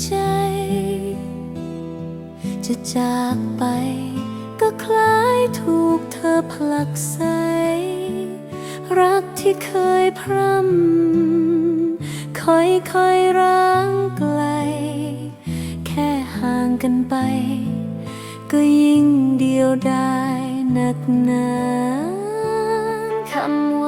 ใจ จะจากไปก็คล้ายถูกเธอผลักใส รักที่เคยพร่ำค่อยๆร้างไกล แค่ห่างกันไป ก็ยิ่งเดียวดายหนักหนาคำ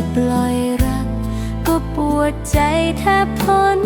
จะปล่อยรัก ก็ปวดใจแทบทน